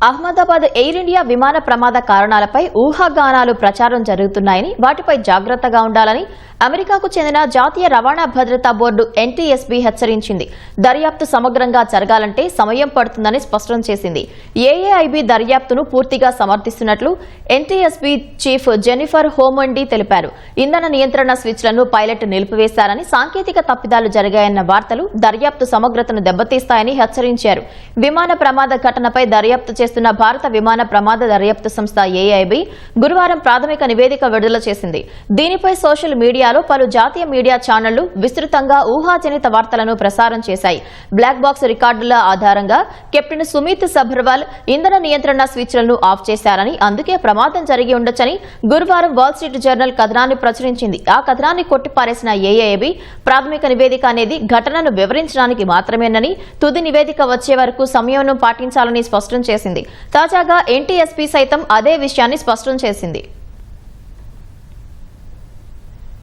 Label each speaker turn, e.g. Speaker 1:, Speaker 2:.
Speaker 1: Ahmedabad air India విమాన ప్రమాద కారణాలపై ఊహాగానాలు ప్రచారం జరుగుతున్నాయని వాటిపై జాగ్రత్తగా ఉండాలని అమెరికాకు చెందిన జాతీయ రవాణా భద్రతా బోర్డు ఎన్టీఎస్బీ హెచ్చరించింది. దర్యాప్తు సమగ్రంగా జరగాలంటే సమయం పడుతుందని స్పష్టం చేసింది. ఏఏఐబీ దర్యాప్తును పూర్తిగా సమర్థిస్తున్నట్లు ఎన్టీఎస్బీ చీఫ్ జెనిఫర్ హోమండి తెలిపారు. ఇంధన నియంత్రణ స్విచ్లను పైలట్ నిలిపివేశారని సాంకేతిక తప్పిదాలు జరిగాయన్న వార్తలు దర్యాప్తు సమగ్రతను దెబ్బతీస్తాయని హెచ్చరించారు. విమాన ప్రమాద ఘటనపై దర్యాప్తు చేస్తున్న భారత విమాన ప్రమాద దర్యాప్తు సంస్థ ఏఐబీ గురువారం ప్రాథమిక నివేదిక విడుదల చేసింది. దీనిపై సోషల్ మీడియా ఇండియాలో పలు జాతీయ మీడియా ఛానళ్ళు విస్తృతంగా ఊహాజనిత వార్తలను ప్రసారం చేశాయి. బ్లాక్ బాక్స్ రికార్డుల ఆధారంగా కెప్టెన్ సుమిత్ సభర్వాల్ ఇంధన నియంత్రణ స్విచ్లను ఆఫ్ చేశారని అందుకే ప్రమాదం జరిగి ఉండొచ్చని గురువారం వాల్స్ట్రీట్ జర్నల్ కథనాన్ని ప్రచురించింది. ఆ కథనాన్ని కొట్టిపారేసిన ఏఏబి ప్రాథమిక నివేదిక అనేది ఘటనను వివరించడానికి మాత్రమేనని తుది నివేదిక వచ్చే వరకు సంయమనం పాటించాలని స్పష్టం చేసింది. తాజాగా ఎన్టీఎస్పీ సైతం అదే విషయాన్ని స్పష్టం చేసింది.